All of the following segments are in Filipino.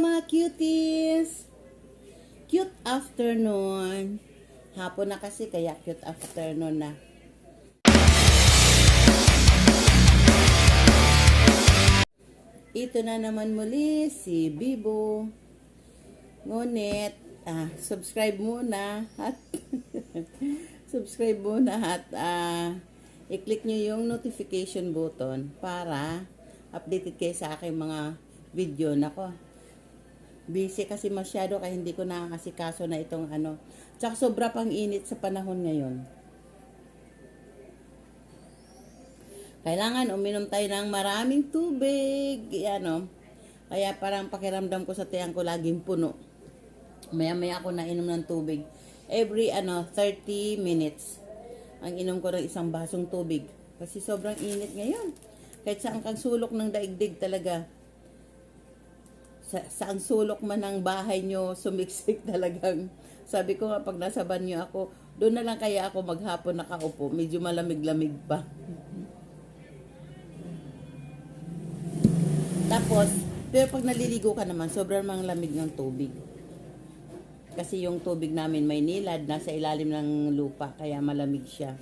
mga cuties! Cute afternoon. Hapon na kasi kaya cute afternoon na. Ito na naman muli si Bibo. Ngunit, ah, subscribe muna at subscribe muna at ah, i-click nyo yung notification button para updated kayo sa aking mga video. Nako, busy kasi masyado kaya hindi ko nakakasikaso na itong ano. Tsaka sobra pang init sa panahon ngayon. Kailangan uminom tayo ng maraming tubig. Yan o. Kaya parang pakiramdam ko sa tiyan ko laging puno. Maya-maya ako nainom ng tubig. Every ano 30 minutes. Ang inom ko ng isang basong tubig. Kasi sobrang init ngayon. Kahit saan kang sulok ng daigdig talaga. Sa, saan sulok man ng bahay nyo, sumiksik talagang. Sabi ko nga, pag nasa banyo ako, doon na lang kaya ako maghapon nakaupo. Medyo malamig-lamig pa. Tapos, pero pag naliligo ka naman, sobrang mang lamig ng tubig. Kasi yung tubig namin may nilad, nasa ilalim ng lupa, kaya malamig siya.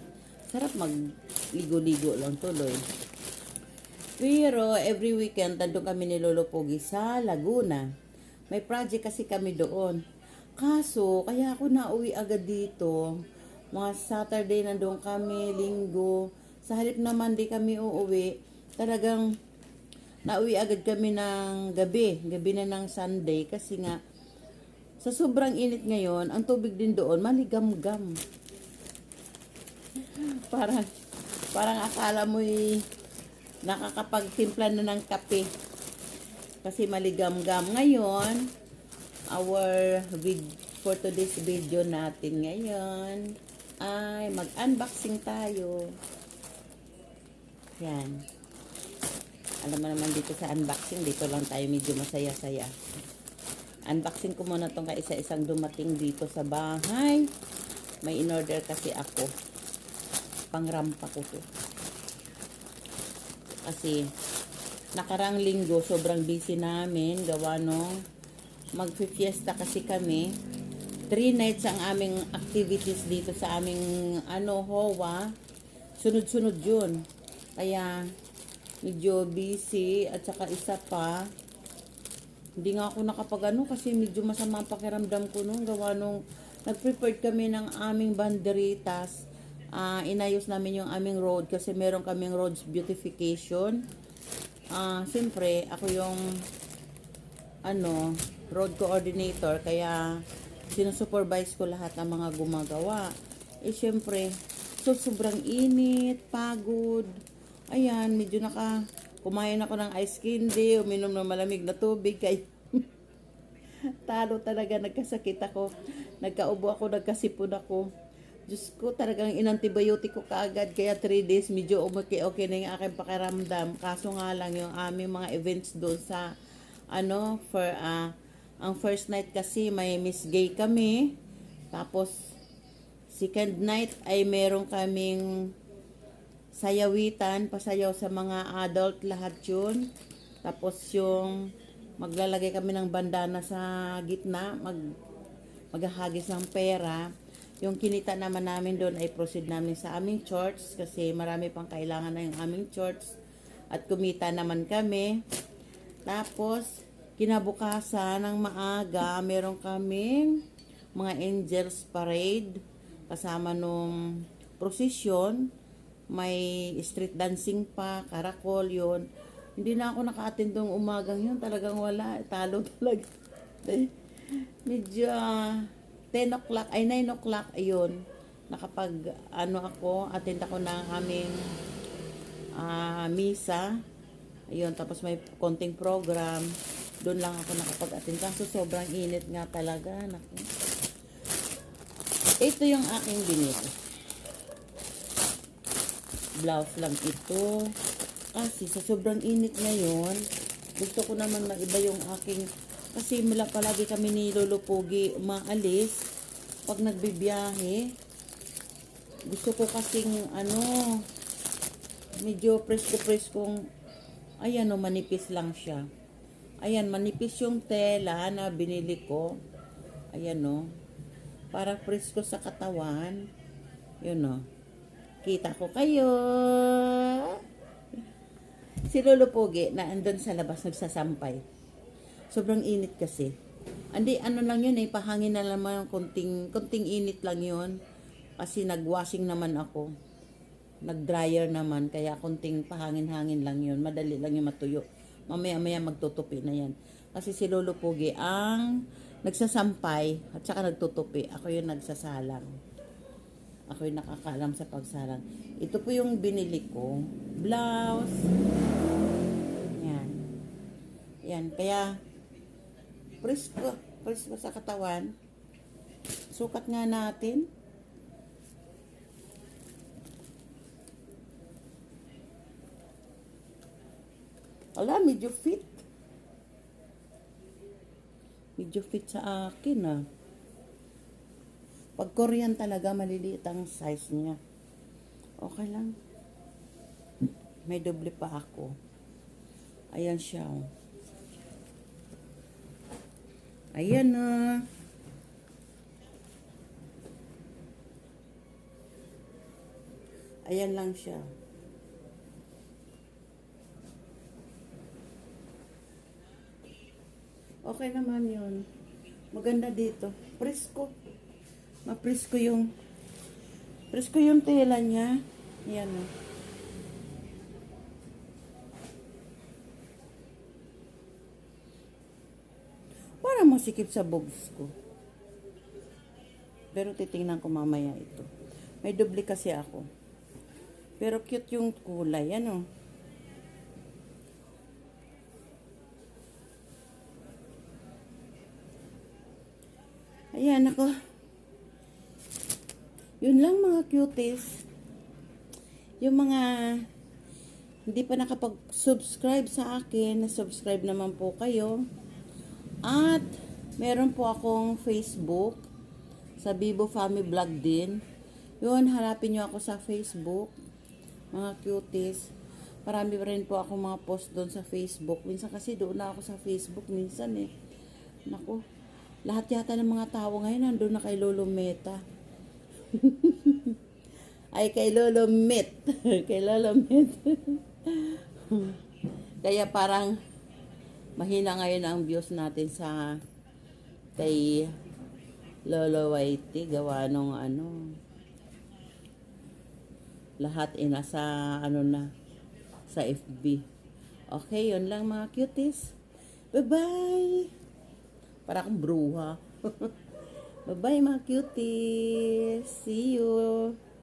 Sarap magligo-ligo lang tuloy. Pero every weekend, nandun kami nilulupogi sa Laguna. May project kasi kami doon. Kaso, kaya ako nauwi agad dito. Mga Saturday nandun kami, linggo. Sa halip na Monday kami uuwi, talagang nauwi agad kami ng gabi. Gabi na ng Sunday kasi nga sa sobrang init ngayon, ang tubig din doon maligam-gam. Parang parang akala mo nakakapagtimpla na ng kape. Kasi maligam-gam. Ngayon, our vid for today's video natin ngayon ay mag-unboxing tayo. Yan. Alam mo naman dito sa unboxing, dito lang tayo medyo masaya-saya. Unboxing ko muna itong kaisa-isang dumating dito sa bahay. May in-order kasi ako. Pangrampa ko to. Kasi nakarang linggo sobrang busy namin gawa nung magfi-fiesta kasi kami. Three nights ang aming activities dito sa aming ano, HOA. Sunod-sunod yun. Kaya medyo busy at saka isa pa hindi nga ako nakapag ano kasi medyo masama ang pakiramdam ko nung gawa nung nag-prepared kami ng aming banderitas Ah, inayos namin yung aming road kasi meron kaming roads beautification. Ah, siyempre ako yung ano road coordinator kaya sinusupervise ko lahat ng mga gumagawa. Eh siyempre so sobrang init pagod. Ayan medyo naka kumain ako ng ice candy uminom ng malamig na tubig kay talo talaga nagkasakit ako. Nagkaubo ako nagkasipon ako Diyos ko, talagang inantibiotic ko kaagad. Kaya 3 days, medyo okay-okay na yung aking pakiramdam. Kaso nga lang, yung aming mga events doon sa, ano, for, ah, ang first night kasi may Miss Gay kami. Tapos, second night ay meron kaming sayawitan, pasayaw sa mga adult lahat yun. Tapos yung maglalagay kami ng bandana sa gitna, mag maghahagis ng pera. Yung kinita naman namin doon ay proceed namin sa aming church kasi marami pang kailangan na yung aming church at kumita naman kami. Tapos, kinabukasan ng maaga, meron kaming mga angels parade kasama nung prosesyon. May street dancing pa, karakol yun. Hindi na ako naka-attend umagang yun. Talagang wala. Talo talaga. Medyo ah, 10 o'clock, ay 9 o'clock, ayun, nakapag, ano ako, attend ako ng aming ah, misa, ayun, tapos may konting program, doon lang ako nakapag-attend, kaso sobrang init nga talaga, naku. Ito yung aking binili. Blouse lang ito. Kasi sa sobrang init ngayon, gusto ko naman maiba yung aking kasi mula palagi kami ni Lolo Pogi umaalis pag nagbibiyahe. Gusto ko kasing ano, medyo presko kong ayan o, manipis lang siya. Ayan, manipis yung tela na binili ko. Ayan, no. Para presko sa katawan. Yun, no. Kita ko kayo. Si Lolo Pogi na andun sa labas nagsasampay. Sobrang init kasi. Andi, ano lang yun eh, pahangin na naman, konting, konting init lang yun. Kasi nagwashing naman ako. Nag-dryer naman, kaya konting pahangin-hangin lang yun. Madali lang yung matuyo. Mamaya-maya magtutupi na yan. Kasi si Lolo Pogi ang nagsasampay at saka nagtutupi. Ako yung nagsasalang. Ako yung nakakaalam sa pagsalang. Ito po yung binili ko. Blouse. Yan. Yan. Kaya, presko. Presko sa katawan. Sukat nga natin. Ala, medyo fit. Medyo fit sa akin ah. Pag Korean talaga, maliliit ang size niya. Okay lang. May doble pa ako. Ayan siya. oh. Ayan na. Ayan lang siya. Okay naman yun. Maganda dito. Presko. Ma-presko yung presko yung tela niya. Yan oh. Masikip sa boobs ko. Pero titingnan ko mamaya ito. May doble kasi ako. Pero cute yung kulay. Ano? Ayan ako. Yun lang mga cuties. Yung mga hindi pa nakapag-subscribe sa akin, na-subscribe naman po kayo. At meron po akong Facebook sa Bibo Family Vlog din. Yun, harapin nyo ako sa Facebook. Mga cuties. Marami pa rin po ako mga post doon sa Facebook. Minsan kasi doon na ako sa Facebook. Minsan eh. Naku, lahat yata ng mga tao ngayon nandun na kay Lolo Meta. Ay, kay Lolo Met. kay Lolo Met. Kaya parang mahina ngayon ang views natin sa kay Lolo Whitey. Gawa nung ano. Lahat eh, nasa ano na sa FB. Okay, yun lang mga cuties. Bye-bye! Para akong bruha. Bye-bye mga cuties. See you.